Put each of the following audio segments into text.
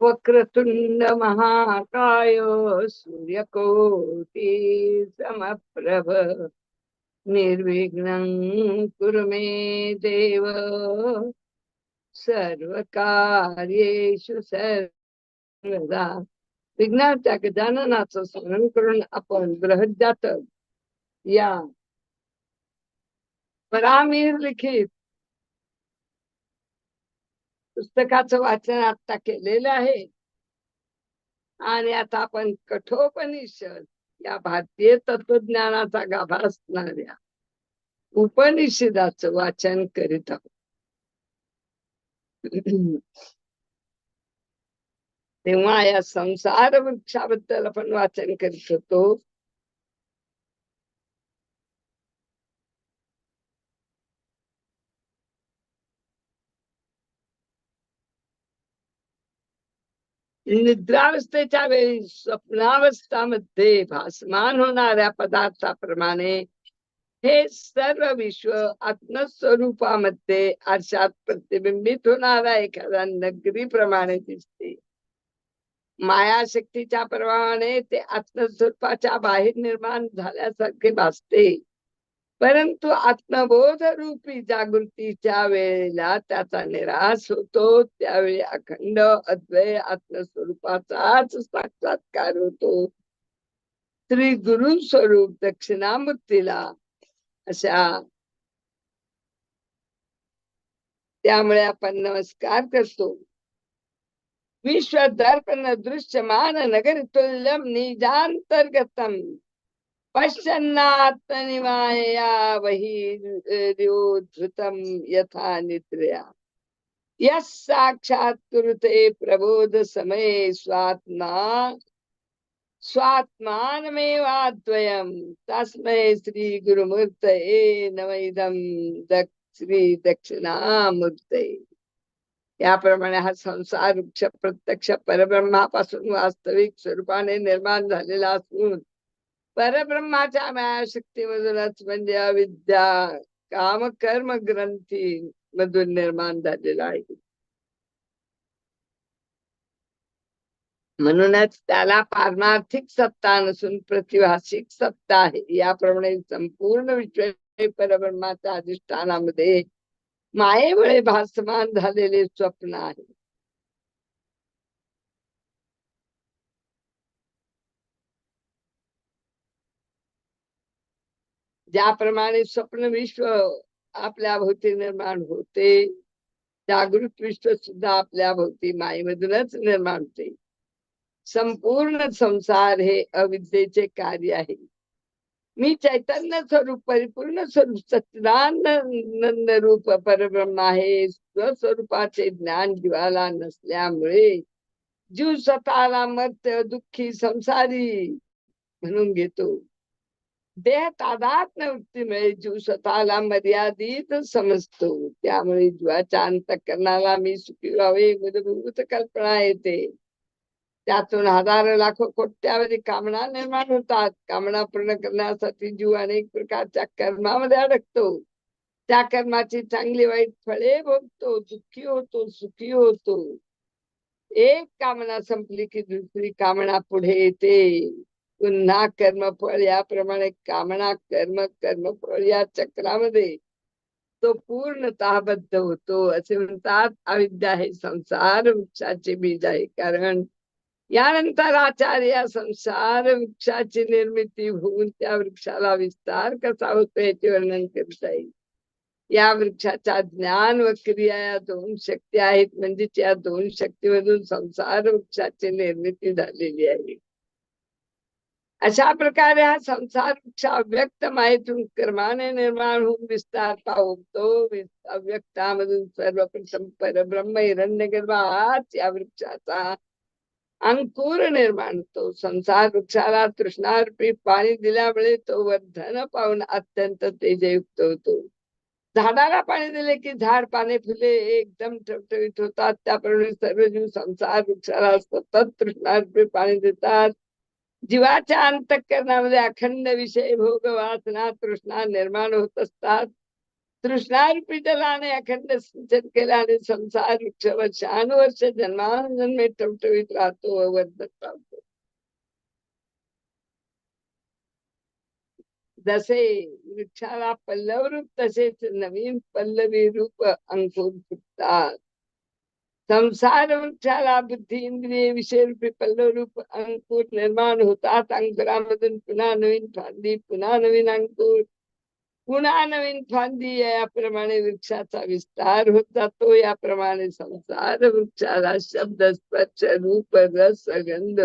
वक्रतुंड महाकाय सूर्यकोटी समप्रभ। निर्विघ्नं कुरु मे देव। सर्वकार्येषु सर्वदा। विघ्नाच्या गजाननाचं स्मरण करून आपण बृहज्जात या परामीर लिखित पुस्तकाचं वाचन आता केलेलं आहे. आणि आता आपण कठोपनिषद या भारतीय तत्वज्ञानाचा गाभा असणाऱ्या उपनिषदाचं वाचन करीत आहोत. तेव्हा या संसार वृक्षाबद्दल आपण वाचन करीत होतो. निद्रावस्थेच्या वेळी स्वप्नावस्थामध्ये भासमान होणाऱ्या पदार्थाप्रमाणे हे सर्व विश्व आत्मस्वरूपामध्ये आरशात प्रतिबिंबित होणाऱ्या एखाद्या नगरीप्रमाणे दिसते. मायाशक्तीच्या प्रमाणे ते आत्मस्वरूपाच्या बाहेर निर्माण झाल्यासारखे भासते. परंतु आत्मबोध रूपी जागृतीच्या वेळेला त्याचा निराश होतो. त्यावेळी अखंड अद्वय आत्मस्वरूपाचाच साक्षात्कार होतो. श्री गुरु स्वरूप दक्षिणामूर्तीला अशा त्यामुळे आपण नमस्कार करतो. विश्व दर्पण दृश्यमान नगर तुल्यम निजांतर्गतम. पश्यन्नात्मनिमाया बहिर्योद्धृतं यथा निद्रया। यः साक्षात् कुरुते प्रबोधसमये स्वात्मा स्वात्मानमेवाद्वयं तस्मै श्री गुरुमूर्तये नम इदं श्री दक्षिणामूर्तये याप्रमाणे हा संसार वृक्ष प्रत्यक्ष परब्रह्मापासून वास्तविक स्वरूपाने निर्माण झालेला असून परब्रह्माच्या मायाशक्तीमधूनच म्हणजे अविद्या काम कर्म ग्रंथी मधून निर्माण झालेला आहे. म्हणूनच त्याला पारमार्थिक सत्ता नसून प्रतिभाषिक सत्ता आहे. याप्रमाणे संपूर्ण विश्व परब्रह्माच्या अधिष्ठानामध्ये मायेमुळे भासमान झालेले स्वप्न आहे. ज्याप्रमाणे स्वप्न विश्व आपल्या भोवती निर्माण होते जागृत विश्व सुद्धा आपल्या भोवती मायेमधूनच निर्माण होते. संपूर्ण संसार हे अविद्येचे कार्य आहे. मी चैतन्य स्वरूप परिपूर्ण स्वरूप सच्चिदानंद रूप परब्रह्म आहे. स्वस्वरूपाचे ज्ञान जीवाला नसल्यामुळे जीव स्वतःला मर्त्य दुःखी संसारी म्हणून घेतो. देह तादात्म्य वृत्तीमुळे जीव स्वतःला मर्यादित समजतो त्यामुळे जीवाच्या अंतकरणाला मी सुखी व्हावे मूलभूत कल्पना येते त्यातून हजार लाखो कोट्यावधी कामना निर्माण होतात कामना पूर्ण करण्यासाठी जीव अनेक प्रकारच्या कर्मामध्ये अडकतो त्या कर्माची चांगली वाईट फळे भोगतो दुःखी होतो सुखी होतो एक कामना संपली की दुसरी कामना पुढे येते पुन्हा कर्मफळ याप्रमाणे कामना कर्म कर्मफळ या चक्रामध्ये तो पूर्णतः बद्ध होतो. असे म्हणतात अविद्या हे संसार वृक्षाचे बीज आहे. कारण यानंतर आचार्य संसार वृक्षाची निर्मिती होऊन त्या वृक्षाला विस्तार कसा होतो याचे वर्णन करता येईल या वृक्षाच्या ज्ञान व क्रिया या दोन शक्ती आहेत. म्हणजेच या दोन शक्तीमधून संसार वृक्षाची निर्मिती झालेली आहे. अशा प्रकारे हा संसार वृक्ष अव्यक्त माहितून कर्माने निर्माण होऊन विस्तार पावतो अव्यक्तामधून सर्वप्रथम परब्रह्म हिरण्यगर्भ हाच या वृक्षाचा अंकुर निर्माण होतो. संसार वृक्षाला तृष्णारूपी पाणी दिल्यामुळे तो वर्धन पाहून अत्यंत तेजयुक्त होतो. झाडाला पाणी दिले की झाड पाने फुले एकदम ठवठवीत होतात. त्याप्रमाणे सर्व जीव संसार वृक्षाला सतत तृष्णारूपी पाणी देतात. जीवाच्या अंतकरणामध्ये अखंड विषय भोग वासना तृष्णा निर्माण होत असतात. तृष्णारूपी जलाने अखंड सिंचन केल्याने संसार वृक्ष वर्षानुवर्ष जन्मानुजन्मे टवटवीत राहतो व वर्धत राहतो जसे वृक्षाला पल्लव रूप तसेच नवीन पल्लवी रूप अंकुर फुटतात संसार वृक्षाला बुद्धी इंद्रिय विषय रूपी पल्लव रूप अंकुर निर्माण होतात अंकुरामधून पुन्हा नवीन फांदी पुन्हा नवीन अंकुर पुन्हा नवीन फांदी याप्रमाणे वृक्षाचा विस्तार होत जातो. याप्रमाणे संसार वृक्षाला शब्द स्पर्श रूप रस गंध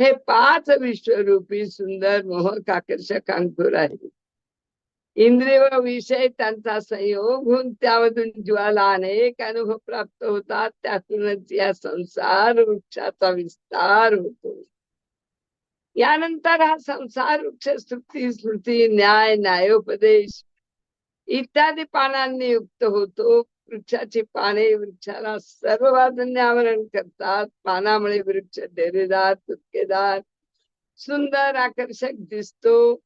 हे पाच विश्वरूपी सुंदर मोहक आकर्षक अंकुर आहे इंद्रिय व विषय त्यांचा संयोग होऊन त्यामधून जीवाला अनेक अनुभव प्राप्त होतात. त्यातूनच या संसार वृक्षाचा विस्तार होतो. यानंतर हा संसार वृक्ष स्तुती स्मृती न्याय न्यायोपदेश इत्यादी पानांनी युक्त होतो. वृक्षाची पाने वृक्षाला सर्व आवरण करतात. पानामुळे वृक्ष डेरेदार तुटकेदार सुंदर आकर्षक दिसतो.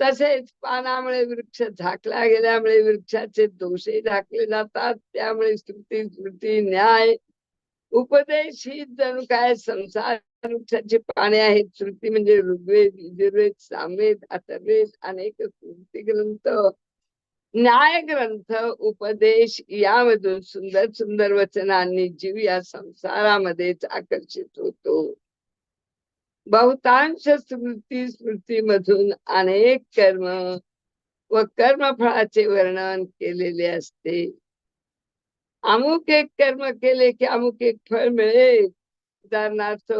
तसेच पानामुळे वृक्ष झाकला गेल्यामुळे वृक्षाचे दोषही झाकले जातात. त्यामुळे स्तुती स्मृती न्याय उपदेश ही जणू काय संसार. वृक्षाची पाने आहेत. श्रुती म्हणजे ऋग्वेद यजुर्वेद सामवेद अथर्वेद अनेक स्मृती ग्रंथ. न्याय ग्रंथ उपदेश यामधून सुंदर सुंदर वचनांनी जीव या संसारामध्येच आकर्षित होतो. बहुतांश स्मृती स्मृती मधून अनेक कर्म व कर्मफळाचे वर्णन केलेले असते. अमुक एक कर्म केले की अमुक एक फळ मिळेल उदाहरणार्थ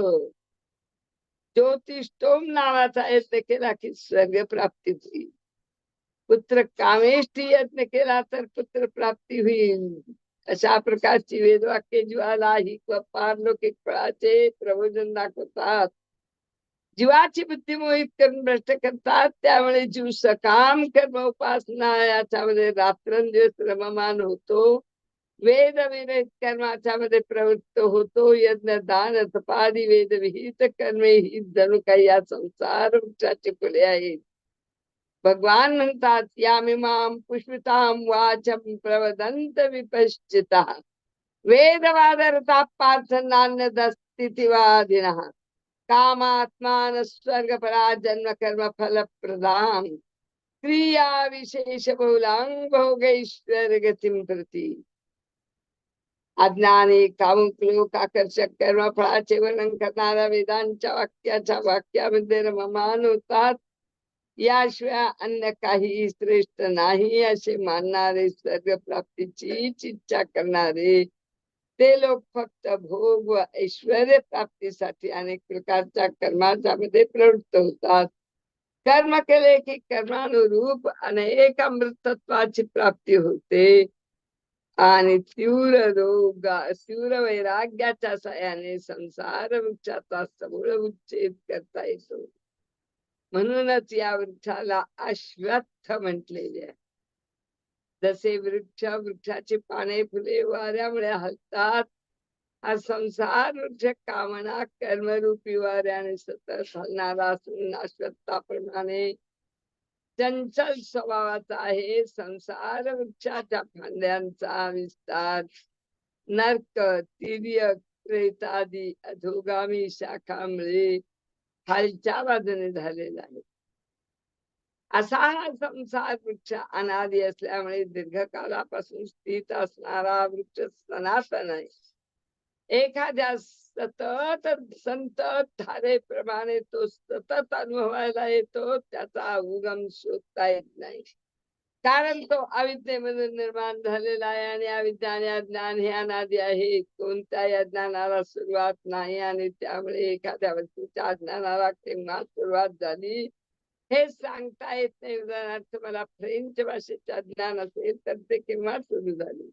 ज्योतिषोम नावाचा यत्न केला की स्वर्ग प्राप्ती होईल. पुत्र कामेष्टी यत्न केला तर पुत्र प्राप्ती होईल. अशा प्रकारची वेदवाक्य ज्वाला ही पारलौकिक फळाचे प्रबोधन दाखवतात. जीवाची बुद्धी मोहित करून भ्रष्ट करतात त्यामुळे जीव सकाम कर्म उपासना याच्यामध्ये रात्रंदिवस रममान होतो. वेद विरहित कर्माच्यामध्ये प्रवृत्त होतो. यज्ञ दान तपादी वेद विहित कर्मे ही जणू काही या संसार वृक्षाची फुले आहेत. भगवान म्हणतात यामिमाम पुष्पिताम वाचम प्रवदंत विपश्चिता. वेदवादरता पार्थ नान्य दस्तिवादिना कामात्मान स्वर्गपरा जन्म कर्म फल प्रदान क्रिया विशेष बहुलांग भोगेश्वर गतिम प्रति। अज्ञानी कामुक लोक आकर्षक कर्म फळाचे वर्णन करणाऱ्या वेदांच्या वाक्याच्या वाक्यामध्ये रममान होतात याशिवाय अन्य काही श्रेष्ठ नाही असे मानणारे स्वर्ग प्राप्तीची इच्छा करणारे। ते लोक फक्त भोग व ऐश्वर प्राप्तीसाठी अनेक प्रकारच्या कर्माच्या मध्ये प्रवृत्त होतात. कर्म केले की कर्मानुरूप अनेक अमृतत्वाची प्राप्ती होते. आणि तीव्र रोग तीव्र वैराग्याच्या सहाय्याने संसार वृक्षाचा समूळ उच्छेद करता येतो. म्हणूनच या वृक्षाला अश्वत्थ म्हटलेले आहे. जसे वृक्ष वृक्षाची पाने फुले वाऱ्यामुळे हलतात. हा संसार वृक्ष कामना कर्मरूपी वाऱ्याने सतत हलणारा असून अश्वत्थाप्रमाणे चंचल स्वभावाचा आहे. संसार वृक्षाच्या फांद्यांचा विस्तार. नर्क तिर्य प्रेतादी अधोगामी शाखामुळे खालच्या बाजूने झालेला आहे. असा हा संसार वृक्ष अनादी असल्यामुळे दीर्घकालापासून स्थित असणारा वृक्ष सनातन आहे एखाद्या सतत संत धारेप्रमाणे तो सतत अनुभवायला येतो त्याचा उगम शोधता येत नाही कारण तो अविद्येमधून निर्माण झालेला आहे आणि अविद्या आणि अज्ञान हे अनादी आहे कोणत्याही अज्ञानाला सुरुवात नाही आणि त्यामुळे एखाद्या वस्तूच्या अज्ञानाला केव्हा सुरुवात झाली हे सांगता येत नाही उदाहरणार्थ मला फ्रेंच भाषेच्या ज्ञान असेल तर ते केव्हा सुरू झाले.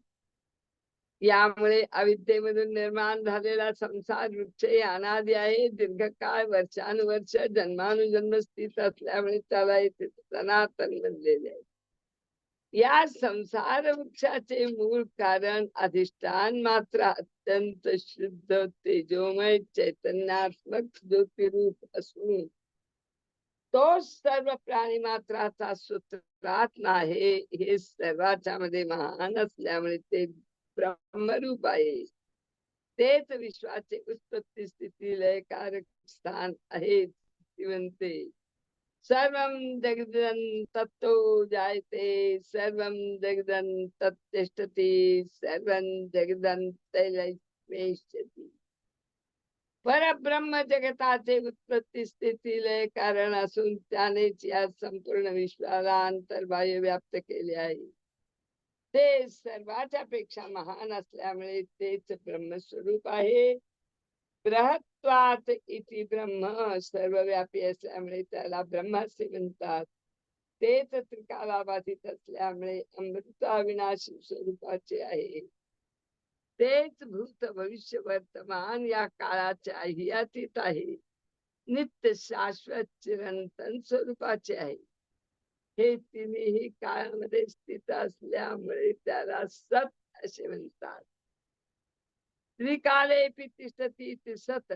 यामुळे अविद्येमधून निर्माण झालेला संसार वृक्ष अनादी आहे. दीर्घकाळ वर्षानुवर्ष जन्मानुजन्म स्थित असल्यामुळे त्याला इथे सनातन बनलेले आहे. या संसार वृक्षाचे मूळ कारण अधिष्ठान मात्र अत्यंत शुद्ध तेजोमय चैतन्यात्मक ज्योतिरूप असून तो सर्व प्राणी मात्राचा सूत्रात आहे हे सर्वाच्या मध्ये महान असल्यामुळे ते ब्रह्मरूप आहे. तेच विश्वाचे उत्पत्ती स्थिती लयकारक स्थान आहे म्हणते. सर्वं जगदन तत्तो जायते सर्वं जगदन तत्तिष्ठती सर्वं जगदन तैलती परब्रह्म जगताचे उत्पत्ती स्थिती लय कारण असून त्यानेच या संपूर्ण विश्वाला अंतर्बाह्य व्याप्त केले आहे. ते सर्वाच्या पेक्षा महान असल्यामुळे तेच ब्रह्मस्वरूप आहे. बृहत्वात इति ब्रह्म सर्वव्यापी असल्यामुळे त्याला ब्रह्म असे म्हणतात. तेच त्रिकालाबाधित असल्यामुळे अमृता विनाशी स्वरूपाचे आहे. तेच भूत भविष्य वर्तमान या काळाच्या हियातीत आहे. नित्य शाश्वत चिरंतन स्वरूपाचे आहे. हे तिन्ही काळामध्ये स्थित असल्यामुळे त्याला सत असे म्हणतात. त्रिकाले तिष्ठती सत.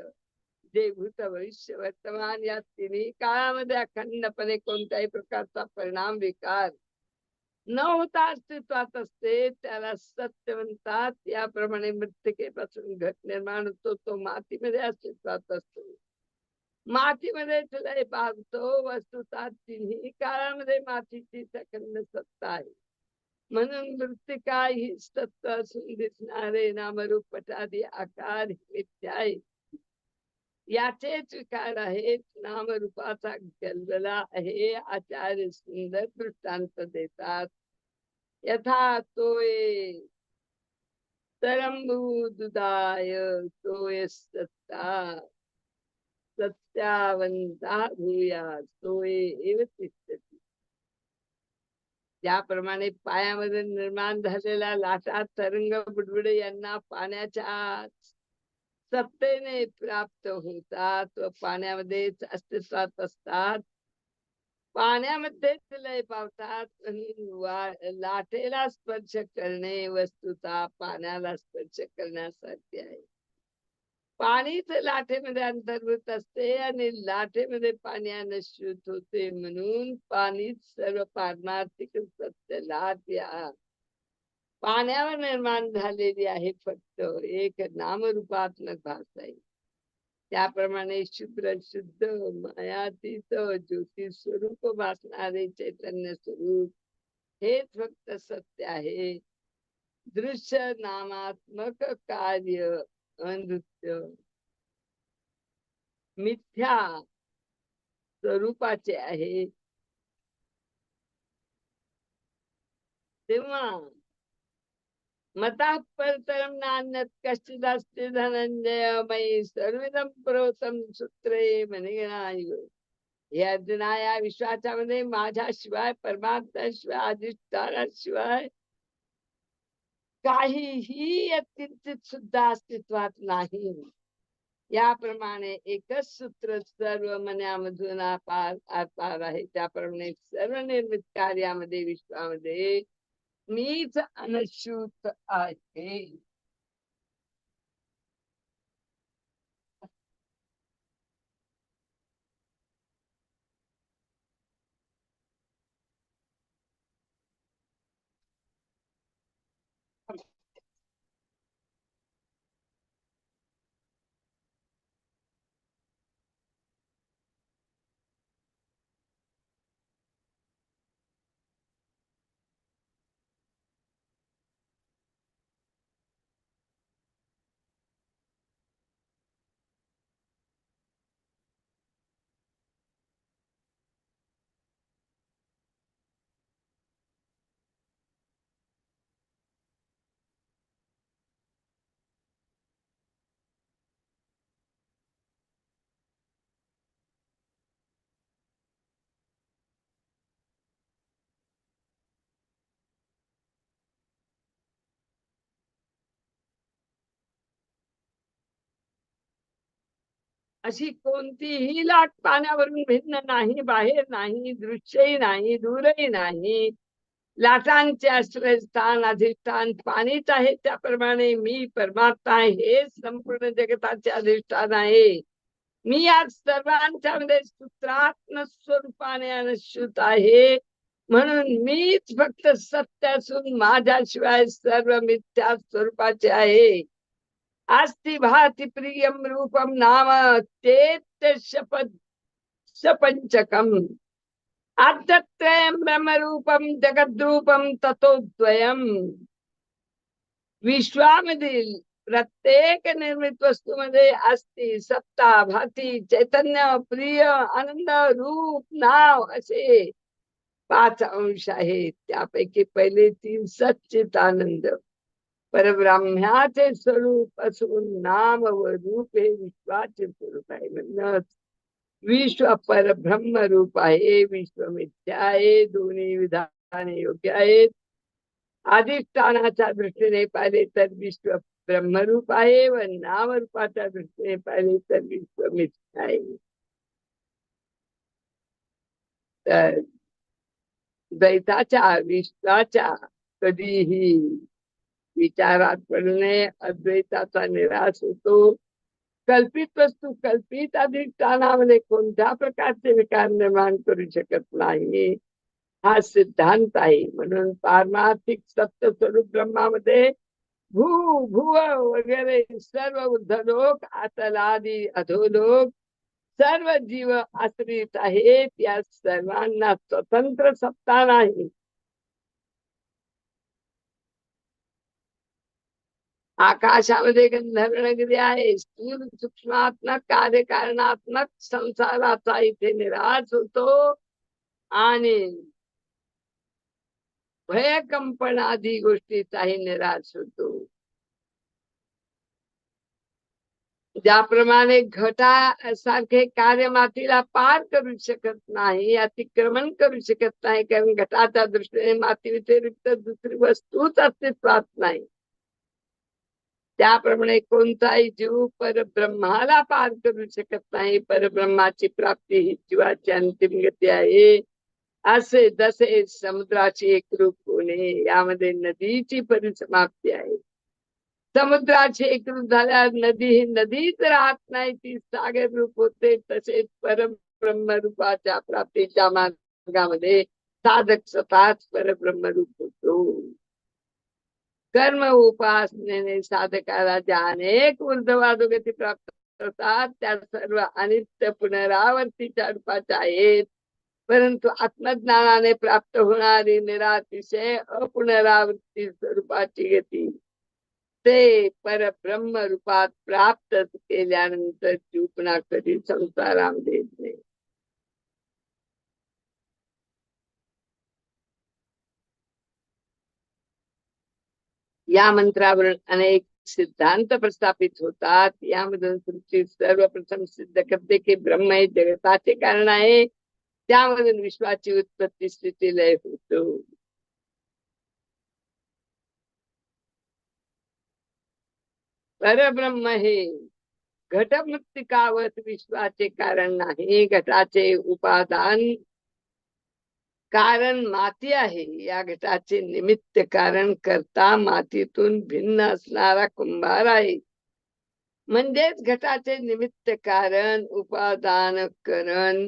जे भूत भविष्य वर्तमान या तिन्ही काळामध्ये अखंडपणे कोणत्याही प्रकारचा परिणाम विकार न होता अस्तित्वात असते त्याला सत्य म्हणतात याप्रमाणे मृत्यकेपासून घट निर्माण होतो तो मातीमध्ये अस्तित्वात असतो मातीमध्ये लय पावतो वस्तुता तिन्ही काळामध्ये मातीची सखंड सत्ता आहे म्हणून मृतिका ही सत्य असून दिसणारे नामरूप पटादी आकार मिथ्या आहे याचेच विकार आहेत. नामरूपाचा गलबला आहे. आचार्य सुंदर दृष्टांत देतात. यथा तोय तरंबू दुदाय तोय सत्ता. सत्यावंता भूया तोय एव तिष्ठती. ज्याप्रमाणे पायामध्ये निर्माण झालेला लाटा तरंग बुडबुडे यांना पाण्याच्या सत्तेने प्राप्त होतात. व पाण्यामध्येच अस्तित्वात असतात. पाण्यामध्येच लय पावतात. लाटेला स्पर्श करणे वस्तुता पाण्याला स्पर्श करण्यासारखे आहे. पाणीच लाटेमध्ये अंतर्भूत असते आणि लाटेमध्ये पाण्याने शुद्ध होते म्हणून पाणीच सर्व पारमार्थिक सत्य लाट या. पाण्यावर निर्माण झालेली आहे फक्त. एक नामरूपात्मक भास आहे. त्याप्रमाणे शुद्ध शुद्ध मायातीत ज्योती स्वरूप भासणारे चैतन्य स्वरूप हेच फक्त सत्य आहे. दृश्य नामात्मक कार्य नृत्य मिथ्या स्वरूपाचे आहे. तेव्हा मता परतरम नान्यत कश्चिदस्ति धनंजय मयी सर्विदम प्रोतम सूत्रे मनिगणायु हे अर्जुना या विश्वाच्या मध्ये माझ्याशिवाय परमात्म्याशिवाय अधिष्ठानाशिवाय काहीही अत्यंत सुद्धा अस्तित्वात नाही। याप्रमाणे एकच सूत्र सर्व मनामधून आपार पार आहे त्याप्रमाणे सर्व निर्मित कार्यामध्ये विश्वामध्ये मीच अनशूत आहे अशी कोणतीही लाट पाण्यावरून भिन्न नाही बाहेर नाही दृश्यही नाही दूरही नाही. लाटांचे आश्रयस्थान अधिष्ठान पाणीच आहे त्याप्रमाणे मी परमात्मा आहे हे संपूर्ण जगताचे अधिष्ठान आहे. मी आज सर्वांच्या मध्ये सूत्रात्म स्वरूपाने अनुश्रुत आहे. म्हणून मीच फक्त सत्य असून माझ्याशिवाय सर्व मिथ्या स्वरूपाचे आहे. अस्ति भाति प्रियम रूपम नाम ते शपथ सपंचकम आद्यत्रयम ब्रह्म ततो जगद्रूपम तथोद्वयम विश्वामधील प्रत्येक निर्मित वस्तूमध्ये असती सत्ता भाती चैतन्य प्रिय आनंद रूप नाव असे पाच अंश आहेत. त्यापैकी पहिले तीन सच्चित आनंद परब्राह्म्याचे स्वरूप असून नाम व रूप हे विश्वाचे स्वरूप आहे म्हणूनच विश्व परब्रह्म रूप आहे विश्व मिथ्या आहे दोन्ही विधाने योग्य आहेत. अधिष्ठानाच्या दृष्टीने पाहिले तर विश्व ब्रह्मरूप आहे व नामरूपाच्या दृष्टीने पाहिले तर विश्व मिथ्या आहे. तर द्वैताच्या विश्वाच्या कधीही विचारात पडणे अद्वैताचा निराश होतो. कल्पित वस्तू कल्पित अधिष्ठानामध्ये कोणत्या प्रकारचे विकार निर्माण करू शकत नाही? हा सिद्धांत आहे. म्हणून पारमार्थिक सत्य स्वरूप ब्रह्मामध्ये भू भुव वगैरे सर्व उद्धलोक आतलादी अधोलोक सर्व जीव आश्रित आहेत. या सर्वांना स्वतंत्र सत्ता नाही. आकाशामध्ये गंधर्व आहे. स्थूल सूक्ष्मात्मक कार्यकारणात्मक संसाराचा इथे निराश होतो. आणि भयकंपन आदी गोष्टीचाही निराश होतो. ज्याप्रमाणे घटा सारखे कार्य मातीला पार करू शकत नाही अतिक्रमण करू शकत नाही कारण घटाच्या दृष्टीने माती व्यतिरिक्त दुसरी वस्तूच अस्तित्वात नाही. त्याप्रमाणे कोणताही जीव परब्रह्माला पार करू शकत नाही. परब्रह्माची प्राप्ती ही जीवाची अंतिम गती आहे. असे जसे समुद्राची एक रूप होणे यामध्ये नदीची परिसमाप्ती आहे. समुद्राची एकरूप झाल्यावर नदी ही नदीच राहत नाही ती सागर रूप होते. तसेच परब्रह्म रूपाच्या प्राप्तीच्या मार्गामध्ये साधक स्वतःच परब्रह्म रूप होतो. कर्म उपासनेने साधकाला ज्या अनेक ऊर्ध्वाधोगती प्राप्त होतात त्या सर्व अनित्य पुनरावर्तीच्या रूपाच्या आहेत. परंतु आत्मज्ञानाने प्राप्त होणारी निरातिशय अपुनरावृत्ती स्वरूपाची गती. ते परब्रह्म रूपात प्राप्त केल्यानंतर चुपणा कधी संसारामध्ये देत नाही. या मंत्रावर अनेक सिद्धांत प्रस्थापित होतात. यामधून तुमची सर्वप्रथम सिद्ध करते की ब्रह्म हे जगताचे कारण आहे. त्यामधून विश्वाची उत्पत्ती स्थिती लय होतो. परब्रह्म हे घटमुक्तिकावत विश्वाचे कारण नाही. घटाचे उपादान कारण माती आहे. या घटाचे निमित्त कारण करता मातीतून भिन्न असणारा कुंभार आहे. म्हणजेच घटाचे निमित्त कारण उपादान करण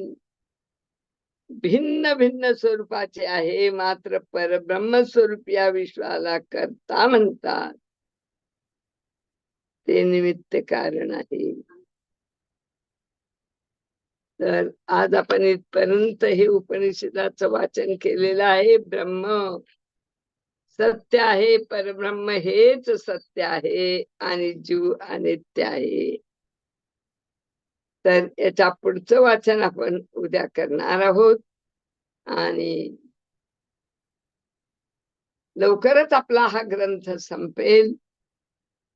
भिन्न भिन्न स्वरूपाचे आहे. मात्र परब्रह्म स्वरूप या विश्वाला करता म्हणतात. ते निमित्त कारण आहे. तर आज आपण इथपर्यंत हे उपनिषदाचं वाचन केलेलं आहे. ब्रह्म सत्य आहे परब्रह्म हेच सत्य आहे आणि जीव अनित्य आहे. तर याच्या पुढचं वाचन आपण उद्या करणार आहोत. आणि लवकरच आपला हा ग्रंथ संपेल.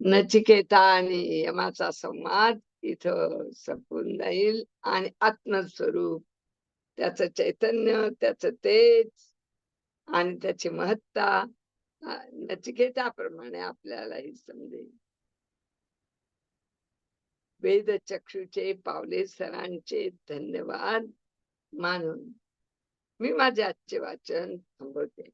नचिकेता आणि यमाचा संवाद इथं संपून जाईल आणि आत्मस्वरूप. त्याच चैतन्य त्याच तेज आणि त्याची महत्ता नचिकेताप्रमाणे आपल्यालाही समजेल. वेद चक्षुचे पावले सरांचे धन्यवाद मानून. मी माझे आजचे वाचन थांबवते.